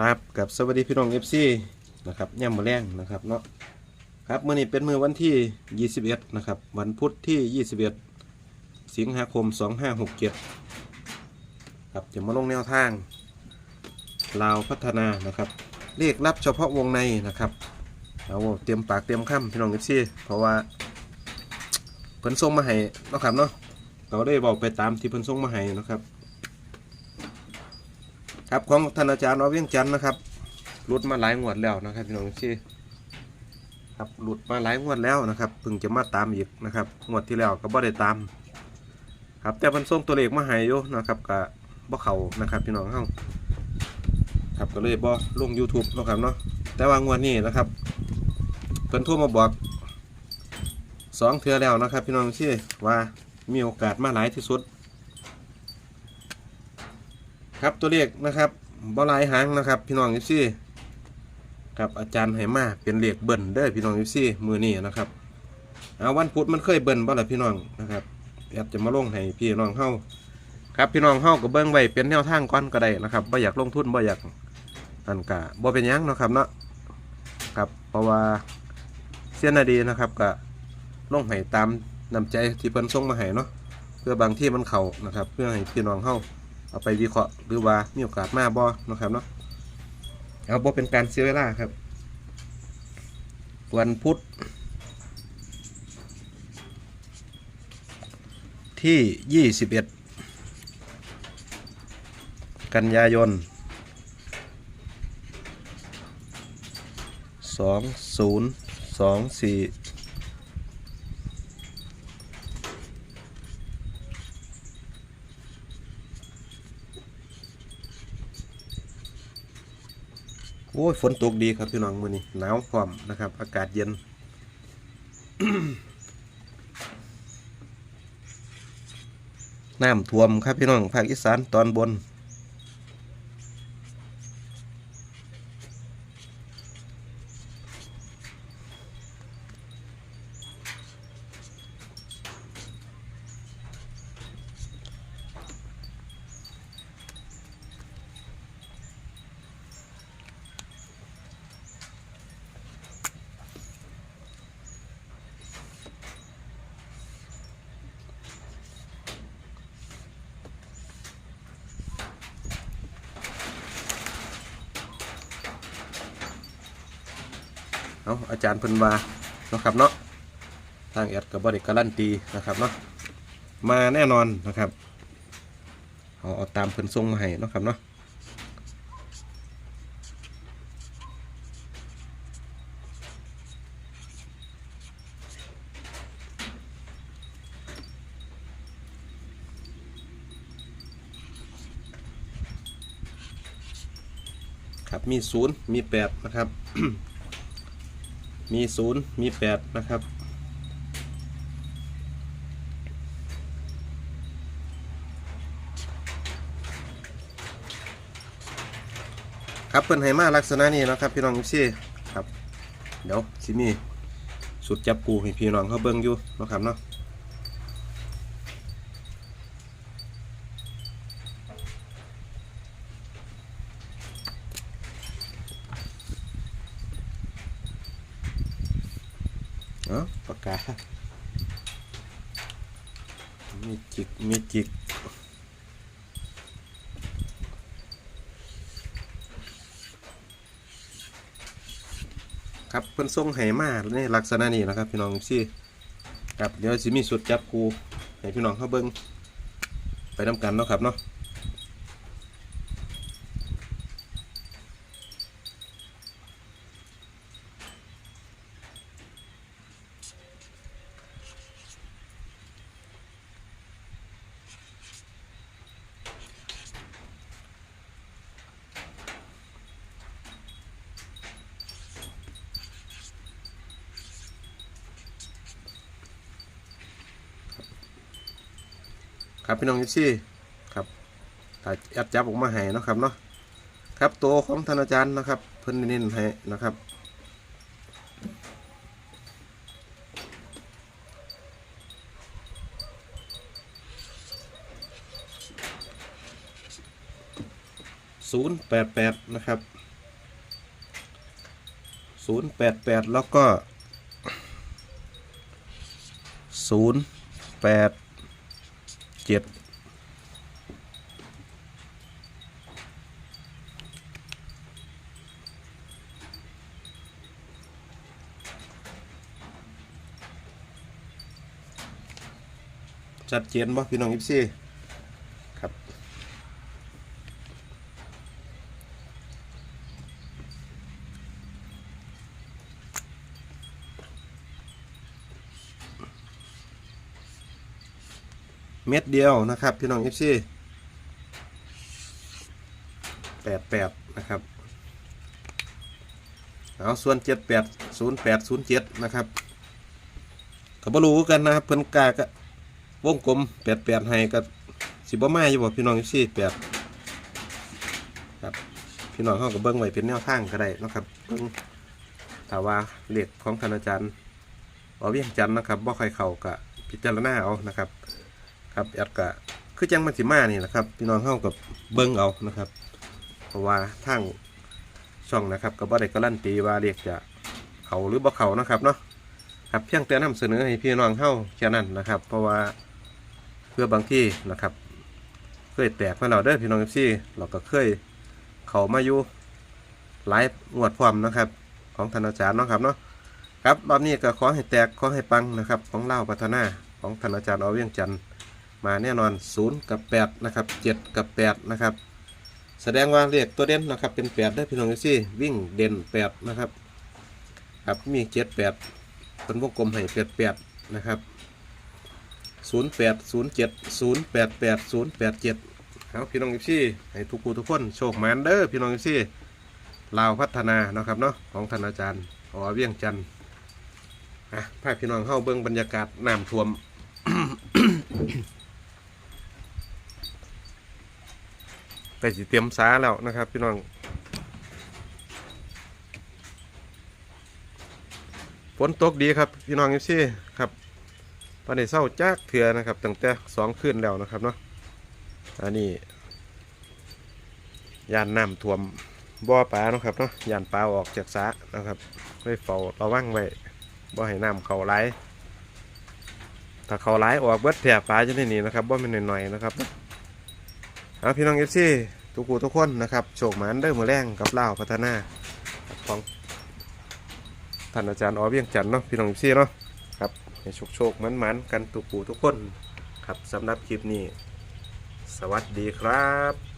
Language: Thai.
ครับกับสวัสดีพี่น้องเอฟซีนะครับย่ำมาแรงนะครับเนาะครับมื่อนี้เป็นมือวันที่ 21 นะครับ วันพุธที่ 21 สิงหาคม 2567 ครับจะมาลงแนวทางลาวพัฒนานะครับเลขรับเฉพาะวงในนะครับเอาเตรียมปากเตรียมคำพี่น้องเอฟซีเพราะว่าเพิ่นส่งมาให้นะครับเนาะเราได้บอกไปตามที่เพิ่นส่งมาให้นะครับ ครับของท่านอาจารย์อเวียงจันทร์นะครับหลุดมาหลายงวดแล้วนะครับพี่น้องที่ครับหลุดมาหลายงวดแล้วนะครับเพิ่งจะมาตามอีกนะครับงวดที่แล้วก็บ่ได้ตาม ครับแต่เพิ่นส่งตัวเลขมาให้อยู่นะครับก็บ่เขานะครับพี่น้องเฮาครับก็เลยบ่ลง YouTube นะครับเนาะแต่ว่างวดนี้นะครับเพิ่นโทรมาบอกสองเทื่อแล้วนะครับ พี่น้องที่ว่ามีโอกาสมาหลายที่สุด ครับตัวเลขนะครับบอลายหางนะครับ พี่น้องยิซี่ครับอาจารย์ไหมาเป็นเลขเบิ้ลเด้อพี่น้องยิซี่มือนี้นะครับเอาวันพุธมันเคยเบิ้ลบ่ล่ะพี่น้องนะครับแอดจะมาลงให้พี่น้องเฮาครับพี่น้องเฮาก็เบิ้งไว้เป็นแนวทางก่อนก็ได้นะครับบ่อยากลงทุนบ่อยากอันกะบ่เป็นยังนะครับเนาะครับเพราะว่าเสียนาดีนะครับก็ลงให้ตามนำใจที่เพิ่นส่งมาให้เนาะเพื่อบางที่มันเข้านะครับ เพื่อให้พี่น้องเฮา เอาไปวิเคราะห์หรือว่ามีโอกาสมาบ่นะครับเนาะเอาบ่เป็นการเสียเวลาครับ วันพุธที่ 21 กันยายน 2024 โอ้ยฝนตกดีครับพี่น้องมือนี้หนาวพร้อมนะครับ อากาศเย็น น้ำท่วมครับพี่น้องภาคอีสานตอนบน เอาอาจารย์เพิ่นว่าเนาะครับเนาะทางแอดกับบริการันตีนะครับเนาะมาแน่นอนนะครับเอาเอาตามเพิ่นส่งมาให้เนาะครับเนาะครับมีศูนย์มีแปดนะครับ มีศูนย์มีแปดนะครับ ครับเพิ่นให้มาลักษณะนี้นะครับพี่น้องซี่ครับ เดี๋ยวสิมีสุดจับกูให้พี่น้องเขาเบิ่งอยู่นะครับเนาะ เนาะปากกามีจิกมีจิกครับเพิ่นส่งให้มาในลักษณะนี้นะครับ พี่น้องซี่ครับเดี๋ยวสิมีสุดจับครูให้พี่น้องเขาเบิ่งไปนำกันเนาะครับเนาะ ครับพี่น้องซี่ครับถ้าแอดจับออกมาให้นะครับเนาะครับตัวของท่านอาจารย์นะครับ เพิ่นเน้นให้นะครับศูนย์แปดแปดนะครับศูนย์แปดแปดแล้วก็ศูนย์แปด เจ็ดชัดเจนบ่พี่น้องยิปซี่ เม็ดเดียวนะครับ พี่น้องยิปซี่แปดแปดนะครับ เอาส่วนเจ็ดแปดศูนย์แปดศูนย์เจ็ดนะครับก็บ่รู้กันนะครับเพิ่นกากะวงกลมแปดแปดให้กับสิบ่มาอยู่บ่พี่น้องยิปซี่แปดครับพี่น้องเขาก็เบิ้งไว้เป็นแนวทางก็ได้นะครับเบิ้งถ้าว่าเหลขของท่านาจารย์เอาเวียงจันทน์นะครับบ่ค่อยเข้าก็พิจารณาเอานะครับ ครับแอดกะคือจังมันสิมานี่นะครับพี่น้องเข้ากับเบิ้งเอานะครับ เพราะว่าทางช่องนะครับก็บ่ได้การันตีว่าเรียกจะเขาหรือบ่เขานะครับเนาะครับเพียงแต่นำเสนอให้พี่น้องเข้าแค่นั้นนะครับ เพราะว่าเพื่อบางที่นะครับ เคยแตกมาเราเด้อพี่น้องซี่เราก็เคยเขามาอยู่หลายงวดพร้อมนะครับ ของธนาจารย์เนาะครับเนาะครับรอบนี้ก็ขอให้แตกขอให้ปังนะครับ ของเล่าพัฒนาของธนาจารย์อเวียงจันทร์ มาแน่นอน 0 กับ 8 นะครับ 7 กับ 8 นะครับ แสดงว่าเลขตัวเด่นนะครับเป็น 8 ได้พี่น้องซี่วิ่งเด่น 8 นะครับ ครับมี 7 8 เป็นวงกลมให้8 8 นะครับ 0 8 0 7 0 8 8 0 8 7ครับพี่น้องซี่ให้ทุกผู้ทุกคนโชคมานเด้อพี่น้องซี่ลาวพัฒนานะครับเนาะของท่านอาจารย์อ๋อเวียงจันทร์อะพาพี่น้องเข้าเบิ้องบรรยากาศน้ำท่วม กล้สิเตรียมสาแล้วนะครับ พี่น้องฝนตกดีครับพี่น้องยูซี่ครับตอนนี้เศร้าจากเถื่อนะครับตั้งแต่สองคืนแล้วนะครับเนาะอันนี้ยานน้ำท่วมบ่อปลาเนาะครับเนาะยานปลาออกจากสานะครับไว้เฝ้าระวังไว้บ่ให้น้ำเข้าไหลถ้าเข้าไหลออกเบิดแถบปลาจะได้หนีนะครับบ่เป็นหน่อยๆนะครับ เอาพี่น้องเอฟซีทุกคูทุกคนนะครับโชคหมันเด้อมือแรงกับเล่าพัฒนาของท่านอาจารย์อ๋อเวียงจันเนาะพี่น้องเอฟซีเนาะครับให้โชคโชคหมันมันกันทุกคูทุกคนครับสำหรับคลิปนี้ สวัสดีครับ